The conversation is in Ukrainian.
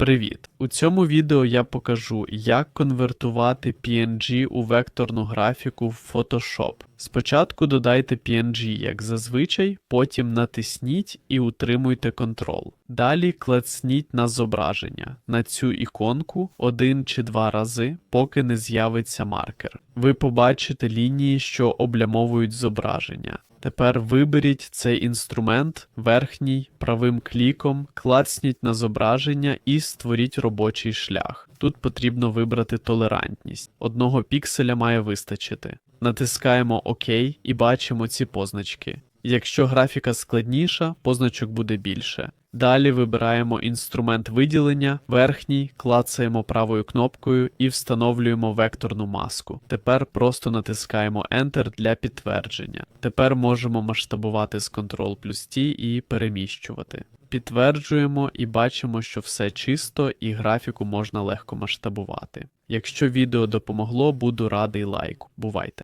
Привіт! У цьому відео я покажу, як конвертувати PNG у векторну графіку в Photoshop. Спочатку додайте PNG як зазвичай, потім натисніть і утримуйте контрол. Далі клацніть на зображення на цю іконку один чи два рази, поки не з'явиться маркер. Ви побачите лінії, що облямовують зображення. Тепер виберіть цей інструмент верхній правим кліком, клацніть на зображення і створіть робочий шлях. Тут потрібно вибрати толерантність. Одного пікселя має вистачити. Натискаємо ОК і бачимо ці позначки. Якщо графіка складніша, позначок буде більше. Далі вибираємо інструмент виділення, верхній, клацаємо правою кнопкою і встановлюємо векторну маску. Тепер просто натискаємо Enter для підтвердження. Тепер можемо масштабувати з Ctrl плюс T і переміщувати. Підтверджуємо і бачимо, що все чисто і графіку можна легко масштабувати. Якщо відео допомогло, буду радий лайку. Бувайте!